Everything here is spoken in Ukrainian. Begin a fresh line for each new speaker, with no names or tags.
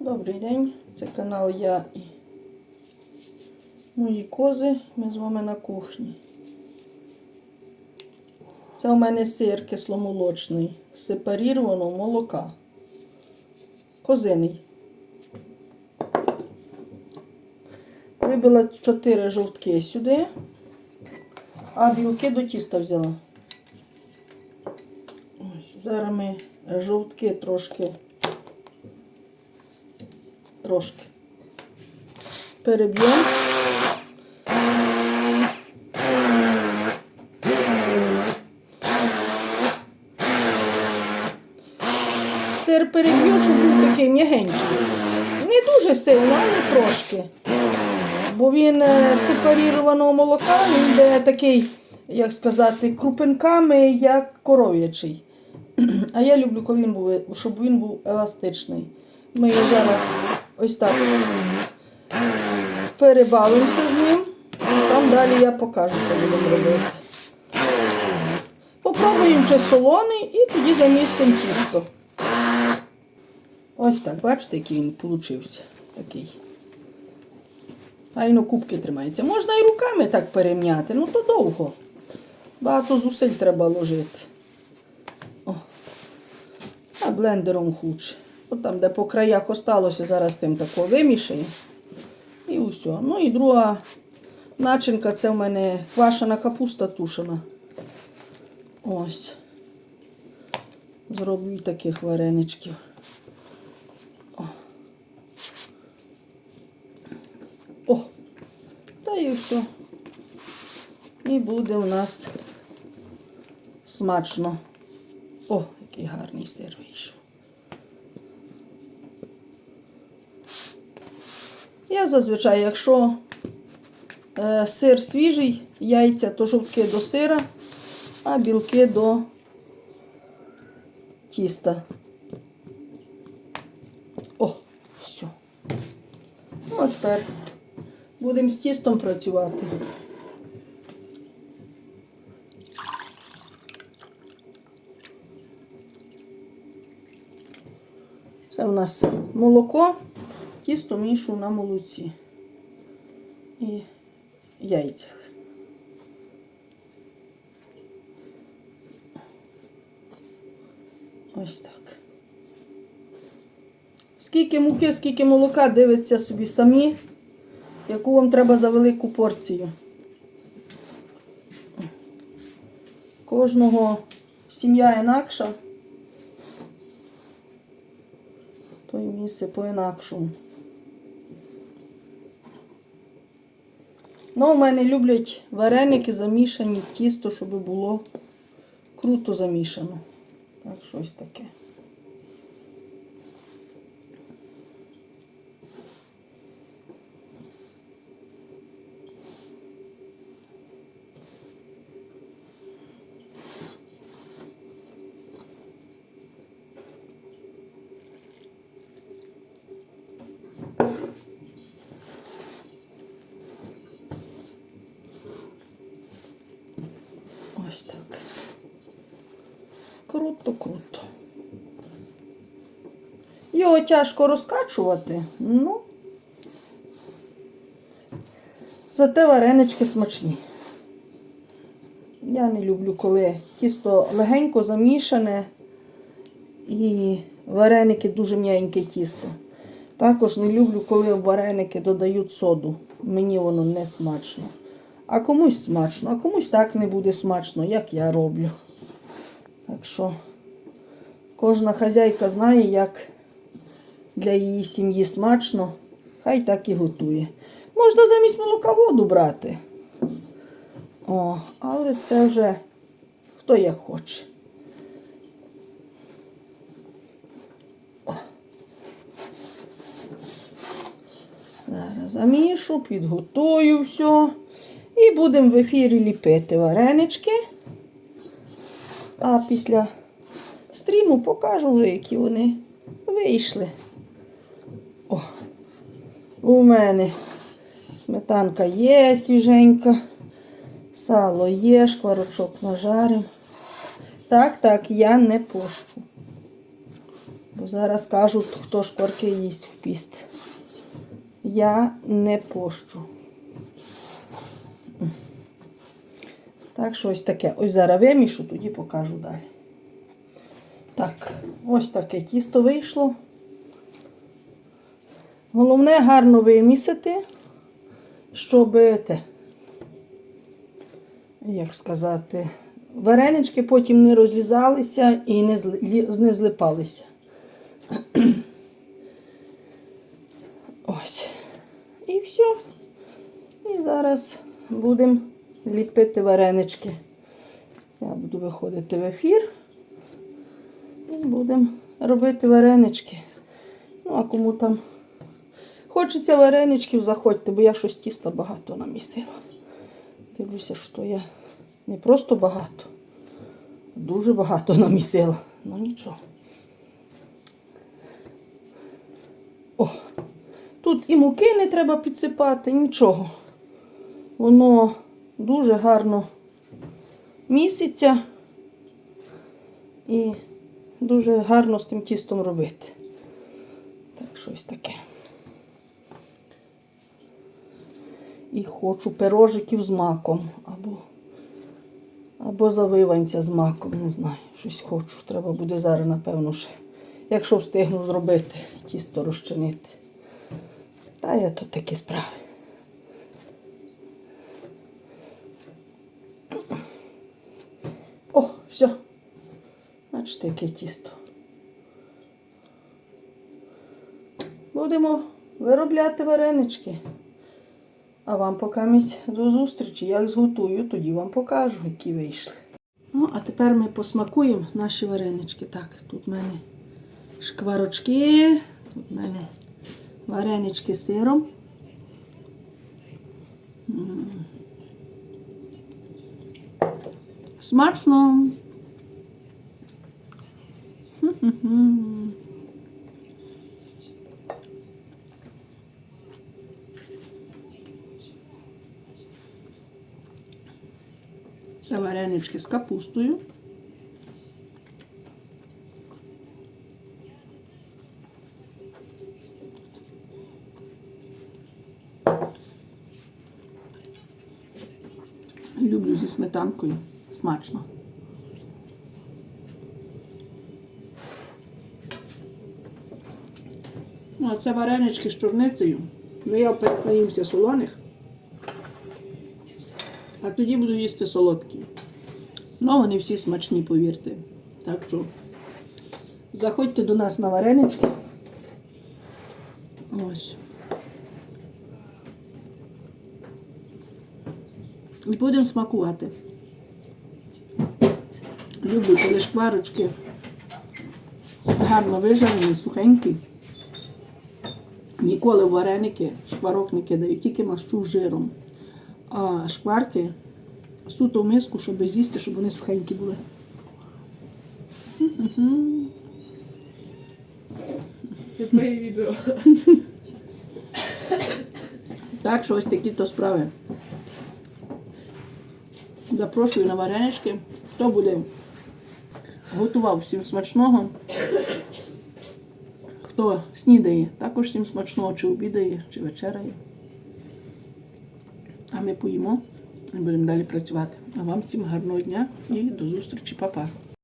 Добрий день, це канал Я і мої кози. Ми з вами на кухні. Це у мене сир кисломолочний, з сепарірованого молока. Козиний. Вибила 4 жовтки сюди, а білки до тіста взяла. Ось, зараз ми жовтки трошки трошки. Переб'ємо. Сир переб'ю, щоб був такий м'ягенький. Не дуже сильно, але трошки. Бо він е, сепарірованого молока, він йде такий, як сказати, крупинками, як коров'ячий. А я люблю, коли він був, щоб він був еластичний. Ми його зараз ось так перебавимося з ним. Там далі я покажу, що будемо робити. Попробуємо вже солоний і тоді замісимо тісто. Ось так, бачите, який він получився. Такий. Айно кубки тримається. Можна і руками так перем'яти, ну то довго. Багато зусиль треба ложити. О. А блендером хуче. От там, де по краях осталося, зараз тим тако вимішає. І усе. Ну і друга начинка це в мене квашена капуста тушена. Ось. Зроблю таких вареничків. О. О! Та і все. І буде у нас смачно. О, який гарний сир вийшов. Я зазвичай, якщо е, сир свіжий, яйця, то жовтки до сира, а білки до тіста. О, все. Ну, а тепер будемо з тістом працювати. Це у нас молоко, тісто мішу на молоці і яйцях. Ось так. Скільки муки, скільки молока дивиться собі самі, яку вам треба за велику порцію. Кожного сім'я інакша. то й місце по-інакшому. Ну, у мене люблять вареники замішані тісто, щоб було круто замішано. Так, щось таке. Ось так. Круто, круто. Його тяжко розкачувати, ну, зате варенички смачні. Я не люблю, коли тісто легенько замішане і вареники дуже м'яеньке тісто. Також не люблю, коли вареники додають соду. Мені воно не смачно. А комусь смачно, а комусь так не буде смачно, як я роблю. Так що кожна хазяйка знає, як для її сім'ї смачно, хай так і готує. Можна замість молока воду брати. О, але це вже хто як хоче. Зараз замішу, підготую все. І будемо в ефірі ліпити варенички. А після стріму покажу вже, які вони вийшли. О, у мене сметанка є свіженька, сало є, шкварочок нажарим. Так, так, я не пощу. Бо зараз кажуть, хто шкварки їсть в піст. Я не пощу. Так, що ось таке. Ось зараз вимішу, тоді покажу далі. Так, ось таке тісто вийшло. Головне гарно вимісити, щоб те, як сказати, варенички потім не розлізалися і не, зли- не злипалися. Ось. І все. І зараз будемо ліпити варенички. Я буду виходити в ефір і будемо робити варенички. Ну, а кому там хочеться вареничків, заходьте, бо я щось тіста багато намісила. Дивлюся, що я не просто багато, а дуже багато намісила. Ну нічого. О, тут і муки не треба підсипати, нічого. Воно дуже гарно місяця і дуже гарно з тим тістом робити. Так, щось таке. І хочу пирожиків з маком або, або завиванця з маком, не знаю. Щось хочу. Треба буде зараз, напевно, ще. Якщо встигну зробити, тісто розчинити. Та я тут такі справи. О, все. Бачите, яке тісто. Будемо виробляти варенички. А вам покамість до зустрічі. Як зготую, тоді вам покажу, які вийшли. Ну, а тепер ми посмакуємо наші варенички. Так, тут в мене шкварочки, тут в мене варенички з сиром. Смачно. Це варенички з капустою. Люблю зі сметанкою. Смачно. А це варенички з чорницею. Ну, я вперед наїмся солоних. А тоді буду їсти солодкі. Ну, вони всі смачні, повірте. Так що заходьте до нас на варенички. Ось. І будемо смакувати. Люблю, коли шкварочки гарно вижарені, сухенькі. Ніколи вареники шкварок не кидаю, тільки мащу жиром. А шкварки суто в миску, щоб з'їсти, щоб вони сухенькі були.
Це твоє відео.
Так що ось такі то справи. Запрошую на варенички. Хто буде готував всім смачного. Хто снідає, також всім смачного, чи обідає, чи вечеряє. А ми поїмо і будемо далі працювати. А вам всім гарного дня і до зустрічі, Па-па.